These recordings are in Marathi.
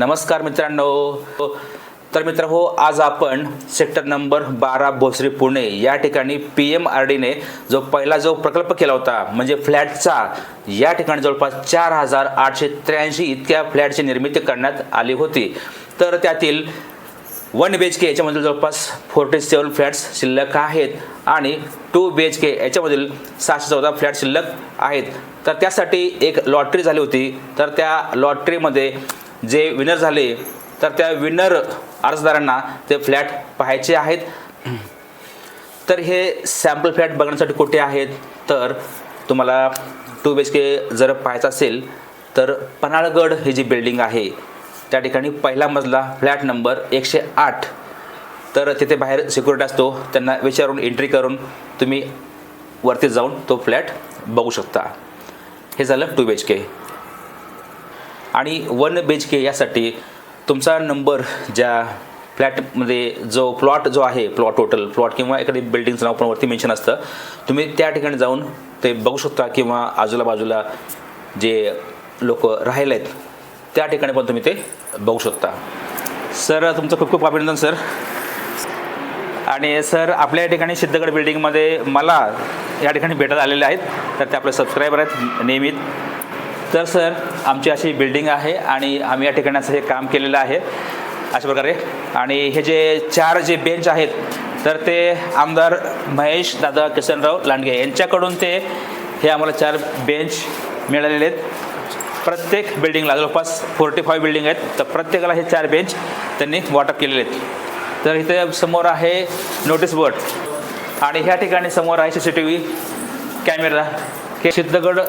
नमस्कार मित्रांनो. तर मित्र हो आज आपण सेक्टर नंबर बारा भोसरी पुणे या ठिकाणी पी एम आर डीने जो पहिला जो प्रकल्प केला होता म्हणजे फ्लॅटचा या ठिकाणी जवळपास चार हजार आठशे त्र्याऐंशी इतक्या फ्लॅटची निर्मिती करण्यात आली होती. तर त्यातील वन बी एच के याच्यामधील जवळपास फोर्टी सेवन फ्लॅट्स शिल्लक आहेत आणि टू बी एच के याच्यामधील सहाशे चौदा फ्लॅट शिल्लक आहेत. तर त्यासाठी एक लॉटरी झाली होती. तर त्या लॉटरीमध्ये जे विनर झाले तर त्या विनर अर्जदारांना ते फ्लॅट पाहायचे आहेत. तर हे सॅम्पल फ्लॅट बघण्यासाठी कुठे आहेत? तर तुम्हाला टू बी एच के जर पाहायचं असेल तर पन्हाळगड ही जी बिल्डिंग आहे त्या ठिकाणी पहिला मजला फ्लॅट नंबर एकशे आठ. तर तिथे बाहेर सिक्युरिटी असतो त्यांना विचारून एंट्री करून तुम्ही वरती जाऊन तो फ्लॅट बघू शकता. हे झालं टू बी एच के आणि वन बेच के यासाठी तुमचा नंबर ज्या फ्लॅटमध्ये जो प्लॉट जो आहे प्लॉट टोटल प्लॉट किंवा एखादी बिल्डिंगचं नाव पण वरती मेन्शन असतं तुम्ही त्या ठिकाणी जाऊन ते बघू शकता किंवा आजूला बाजूला जे लोक राहिले आहेत त्या ठिकाणी पण तुम्ही ते बघू शकता. सर तुमचं खूप खूप अभिनंदन सर. आणि सर आपल्या या ठिकाणी सिद्धगड बिल्डिंगमध्ये मला या ठिकाणी भेटत आलेले आहेत तर ते आपले सबस्क्रायबर आहेत नेहमी तर सर आमची अशी बिल्डिंग आहे आणि आम्ही या ठिकाणी असं हे काम केलेलं आहे. अशा प्रकारे. आणि हे जे चार जे बेंच आहेत तर ते आमदार महेश दादा किसनराव लांडगे यांच्याकडून ते हे आम्हाला चार बेंच मिळालेले आहेत. प्रत्येक बिल्डिंगला जवळपास फोर्टी फाईव्ह बिल्डिंग आहेत तर प्रत्येकाला हे चार बेंच त्यांनी वाटप केलेले आहेत. तर इथे समोर आहे नोटीस बोर्ड. आणि ह्या ठिकाणी समोर आहे C C T V camera. हे सिद्धगड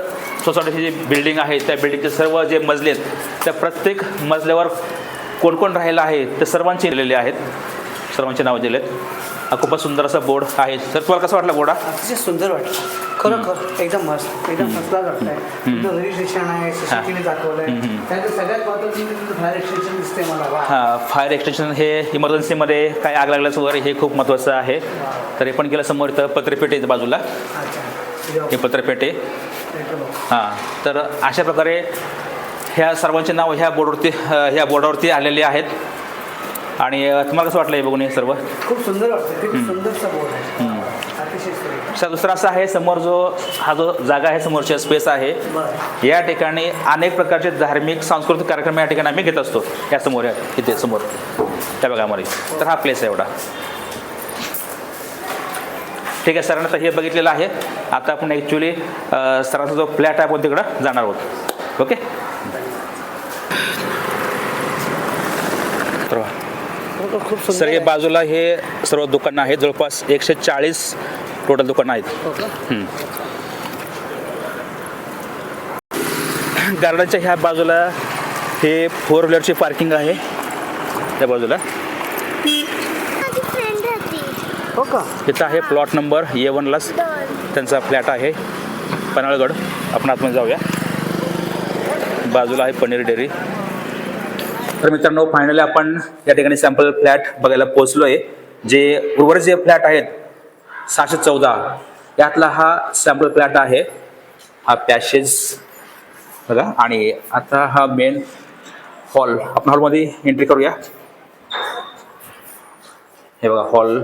सोसायटीची जी बिल्डिंग आहे त्या बिल्डिंगचे सर्व जे मजले आहेत त्या प्रत्येक मजल्यावर कोण कोण राहिलं आहे ते सर्वांचे लिहिलेले आहेत. सर्वांचे नावं दिलेत. हा खूपच सुंदर असा बोर्ड आहे. तर तुम्हाला कसा वाटला बोर्ड अतिशय सुंदर वाटलं. खरोखर एकदम मस्त. एकदम क्लास वाटतंय. तुमचं रजिस्ट्रेशन आहे सीसीटीव्ही सगळ्यात महत्त्वाचं फायर एक्सटेन्शन दिसते मला. हा फायर एक्सटेन्शन हे इमर्जन्सीमध्ये काय आग लागल्यास वगैरे हे खूप महत्त्वाचं आहे. तर हे पण केलं समोर इथं पत्रपेट आहे बाजूला. अच्छा. हे पत्रपेट. हां तर अशा प्रकारे ह्या सर्वांचे नाव ह्या बोर्डवरती ह्या बोर्डावरती आलेले आहेत. आणि तुम्हाला कसं वाटलं हे बघून हे सर्व? खूप सुंदर वाटतं दुसरा असा आहे समोर जो हा जो जागा आहे समोरच्या स्पेस आहे. या ठिकाणी अनेक प्रकारचे धार्मिक सांस्कृतिक कार्यक्रम या ठिकाणी आम्ही घेत असतो. या समोर या इथे समोर. त्या भागामध्ये तर हा प्लेस आहे एवढा. ठीक आहे सरांना तर हे बघितलेलं आहे. आता आपण ॲक्च्युली सरांचा जो फ्लॅट आहे आपण तिकडं जाणार आहोत. ओके सर हे बाजूला हे सर्व दुकानं आहेत. जवळपास एकशे चाळीस टोटल दुकानं आहेत. गार्डनच्या ह्या बाजूला हे फोर व्हीलरची पार्किंग आहे. त्या बाजूला. हो का? इथं आहे प्लॉट नंबर ए वनलाच त्यांचा फ्लॅट आहे. पन्हाळगड. आपण आतमध्ये जाऊया. बाजूला आहे पनीर डेअरी. तर मित्रांनो फायनली आपण या ठिकाणी सॅम्पल फ्लॅट बघायला पोहोचलो आहे जे उर्वरित जे फ्लॅट आहेत सहाशे चौदा यातला हा सॅम्पल फ्लॅट आहे. हा पॅशेज बघा आणि आता हा मेन हॉल आपण हॉलमध्ये एंट्री करूया. हे बघा हॉल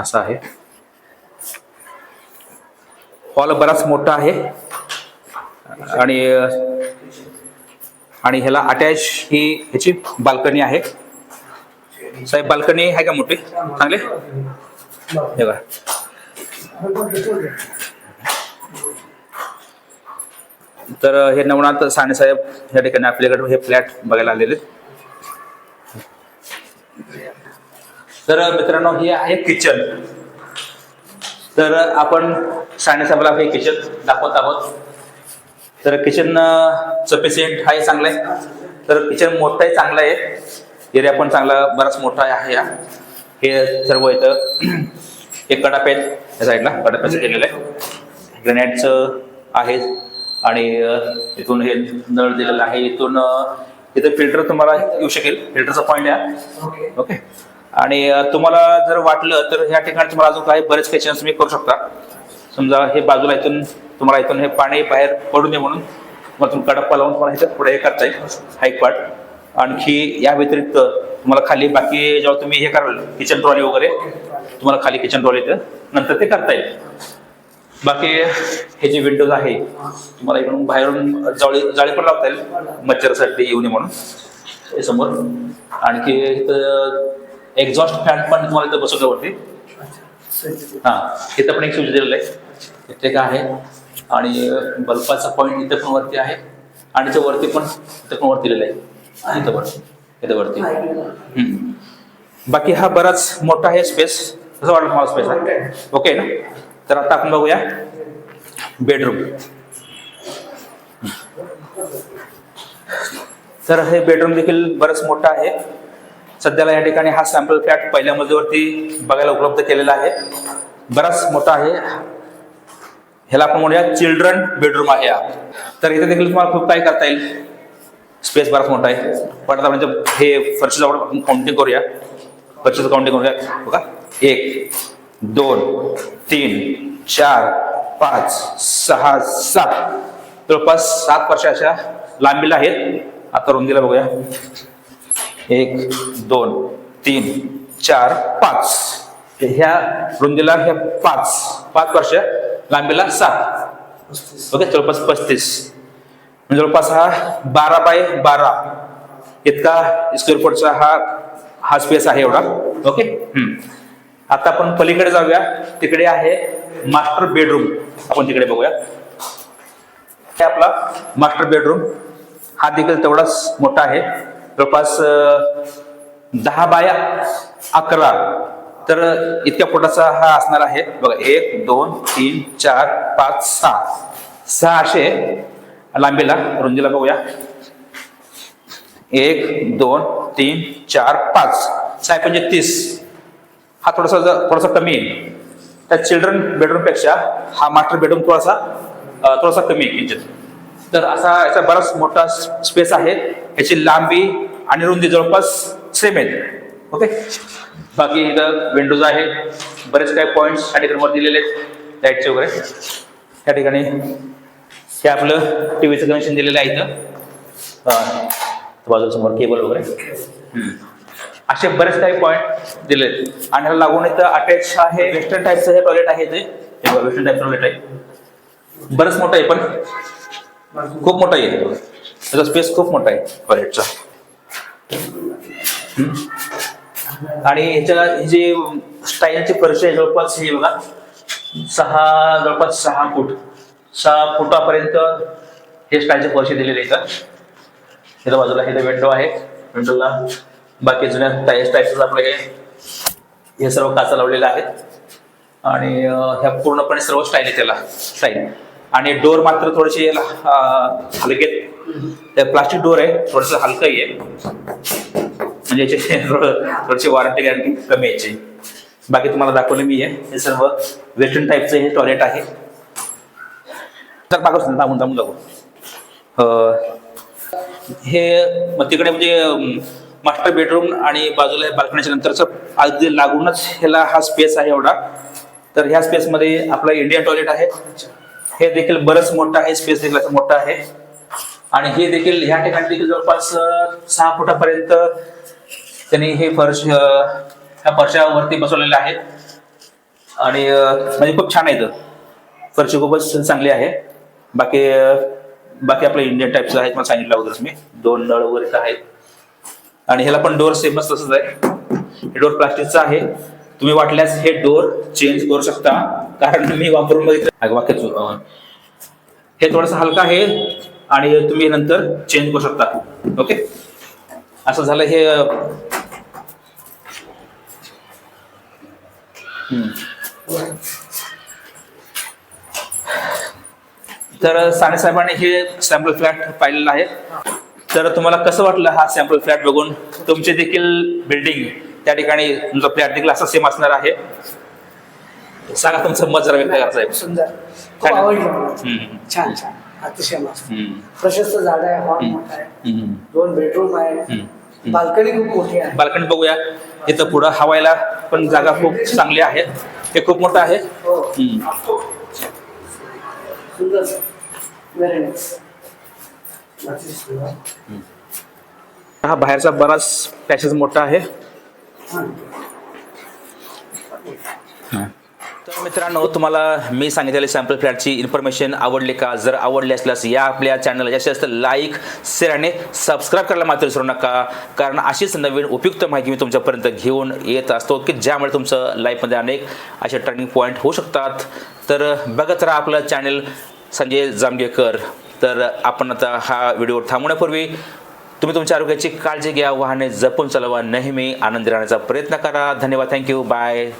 असा आहे. हॉल बराच मोठा आहे. आणि आणि ह्याला अटॅच ही ह्याची बाल्कनी आहे. साहेब बाल्कनी आहे का मोठी? चांगले? हे बघा. तर हे नवनाथ साने साहेब या ठिकाणी आपल्याकडे हे फ्लॅट बघायला आलेले आहेत. तर मित्रांनो हे आहे किचन तर आपण साने साहेबाला हे किचन दाखवत आहोत. तर किचन सफिशियंट आहे चांगलं आहे. तर किचन मोठं आहे चांगलं आहे. एरिया पण चांगला बराच मोठा आहे हा. हे सर्व इथं एक कडाप आहेत या साईडला कडाप्याचं केलेलं आहे. ग्रेनाईटचं आहे आणि इथून हे नळ दिलेलं आहे. इथून इथं फिल्टर तुम्हाला येऊ शकेल. फिल्टरचा पॉईंट आहे ओके ओके आणि तुम्हाला जर वाटलं तर ह्या ठिकाणी तुम्हाला अजून काही बरेच क्वेश्चन्स तुम्ही करू शकता. समजा हे बाजूला इथून तुम्हाला इथून हे पाणी बाहेर पडू नये म्हणून मग तुम्ही कडप्पा लावून तुम्हाला ह्याच्यात पुढे हे करता येईल हा एक पार्ट आणखी या व्यतिरिक्त तुम्हाला खाली बाकी जेव्हा तुम्ही हे कराल किचन ट्रॉली वगैरे तुम्हाला खाली किचन ट्रॉली येतं नंतर ते करता येईल. बाकी हे जे विंडोज आहे तुम्हाला इकडून बाहेरून जाळी जाळी पण लावता येईल मच्छरसाठी येऊ नये म्हणून हे समोर. आणखी इथं एक्झॉस्ट फॅन पण तुम्हाला इथं बसवलं वरती. हा इथं पण एक स्विच दिलेलं आहे. इथे काय आहे. आणि बल्बाचा पॉईंट इथं पण वरती आहे. आणि इथं वरती पण इथं पण वरती दिलेलं आहे. इथं वरती इथं वरती. बाकी हा बराच मोठा आहे स्पेस कसं वाटलं तुम्हाला स्पेस आहे ओके ना? तर आता आपण बघूया. बेडरूम तर हे बेडरूम देखील बरंच मोठं आहे. सध्याला या ठिकाणी हा सॅम्पल फ्लॅट पहिल्या मजलीवरती बघायला उपलब्ध केलेला आहे. बराच मोठा आहे. ह्याला आपण म्हणूया चिल्ड्रन बेडरूम आहे हा. तर इथे देखील तुम्हाला खूप काही करता येईल. स्पेस बराच मोठा आहे. पण आता म्हणजे हे फरशीचं आपण काउंटिंग करूया. फरशीचं काउंटिंग करूया. बघा. एक दोन तीन चार पाच सहा सात. जवळपास सात वर्ष अशा लांबीला आहेत. आता रुंदीला बघूया. एक दोन तीन चार पाच. ह्या रुंदीला ह्या पाच. पाच वर्ष लांबीला सात. ओके जवळपास पस्तीस. म्हणजे जवळपास हा बारा बाय बारा. इतका स्क्वेअर फूटचा हा हा स्पेस आहे एवढा. ओके? आता आपण पलीकडे जाऊया. तिकडे आहे मास्टर बेडरूम आपण तिकडे बघूया. हे आपला मास्टर बेडरूम हा देखील तेवढाच मोठा आहे. जवळपास दहा बाया अकरा. तर इतक्या फुटाचा हा असणार आहे. बघा एक दोन तीन चार पाच सहा. सहा असे लांबीला रुंदीला बघूया. एक दोन तीन चार पाच. सहा म्हणजे तीस. हा थोडासा थोडासा कमी आहे त्या चिल्ड्रन बेडरूमपेक्षा हा मास्टर बेडरूम थोडासा थोडासा कमी आहे किंचित तर असा याचा बराच मोठा स्पेस आहे. याची लांबी आणि रुंदी जवळपास सेम आहेत ओके बाकी इथं विंडोज आहे. बरेच काही पॉईंट्स या ठिकाणी दिलेले आहेत. लाईटचे वगैरे. त्या ठिकाणी हे आपलं टीव्हीचं कनेक्शन दिलेलं आहे इथं. बाजूसमोर केबल वगैरे. असे बरेच काही पॉईंट दिले आणि ह्याला लागून इथं अटॅच आहे. वेस्टर्न टाईपचं हे टॉयलेट आहे ते वेस्टर्न टाईप टॉयलेट आहे. बरंच मोठं आहे पण. खूप मोठं आहे. त्याचा स्पेस खूप मोठा आहे टॉयलेटचा आणि ह्याच्या जे स्टाईलचे परिचय जवळपास हे बघा सहा जवळपास सहा फूट. सहा फुटापर्यंत हे स्टाईलचे परिचय दिलेले इथं इथं बाजूला हे विंडो आहे. विंडोला बाकी जुन्या टाईल्स टाईल्स आपले हे हे सर्व काचा लावलेल्या आहेत. आणि ह्या पूर्णपणे सर्व स्टाईल आहे त्याला स्टाईल. आणि डोर मात्र थोडेसे याला, ते प्लास्टिक डोर आहे थोडस हलकंही आहे. म्हणजे याची थोडीशी वॉरंटी गॅरंटी कमी यायची. बाकी तुम्हाला दाखवलं मी आहे. हे सर्व वेस्टर्न टाईपचं हे टॉयलेट आहे. तर बघा ना थांबून थांबून दाखवू हे मग तिकडे म्हणजे मास्टर बेडरूम आणि बाजूला बाल्कनीच्या नंतरचं अगदी लागूनच ह्याला हा स्पेस आहे एवढा. तर ह्या स्पेसमध्ये आपला इंडियन टॉयलेट आहे. हे देखील बरंच मोठं आहे स्पेस देखील असं मोठं आहे. आणि हे देखील ह्या ठिकाणी देखील जवळपास सहा फुटापर्यंत त्यांनी हे फर्श ह्या फरशावरती बसवलेले आहेत. आणि म्हणजे खूप छान आहेत इथं. फरशी खूपच चांगली आहे. बाकी बाकी आपलं इंडियन टाईपचं आहेत मला सांगितलं अगोदरच मी. दोन नळ वगैरे आहेत. आणि ह्याला पण डोर सेमच तसंच आहे. हे डोर प्लास्टिकचा आहे. तुम्ही वाटल्यास हे डोर चेंज करू शकता. कारण मी वापरून बघितलं अगं हे थोडंसं हलकं आहे. आणि तुम्ही नंतर चेंज करू शकता. ओके असं झालं हे. तर साने साहेबांनी हे सॅम्पल फ्लॅट पाहिलेला आहे. तर तुम्हाला कसं वाटलं हा सॅम्पल फ्लॅट बघून? तुमची देखील बिल्डिंग त्या ठिकाणी तुमचा फ्लॅट देखील असा सेम असणार आहे. सांगा तुमचं मत जरा व्यक्त करा साहेब. सुंदर. खूप छान. आवडलं मला. हम्म. छान छान. अतिशय मस्त. प्रशस्त जागा आहे हॉल. मोठा आहे. दोन बेडरूम आहे. बाल्कनी खूप मोठी आहे. बाल्कनी बघूया. इथं पुढं हवायला पण जागा खूप चांगली आहे. हे खूप मोठं आहे. हो. हा बाहेरचा बराच पॅसेज मोठा आहे. तर मित्रांनो तुम्हाला मी सांगितलेले सॅम्पल फ्लॅटची इन्फॉर्मेशन आवडली का? जर आवडली असल्यास या आपल्या चॅनलला जास्तीत जास्त लाईक शेअर आणि सबस्क्राईब करायला मात्र विसरू नका. कारण अशीच नवीन उपयुक्त माहिती मी तुमच्यापर्यंत घेऊन येत असतो की ज्यामुळे तुमचं लाईफमध्ये अनेक असे टर्निंग पॉईंट होऊ शकतात. तर बघत राहा आपलं चॅनल संजय जामगेकर तर आपण आता हा व्हिडिओ थांबवण्यापूर्वी तुम्ही तुमच्या आरोग्याची काळजी घ्या वाहने जपून चालवा नेहमी आनंदी राहण्याचा प्रयत्न करा. धन्यवाद थँक्यू बाय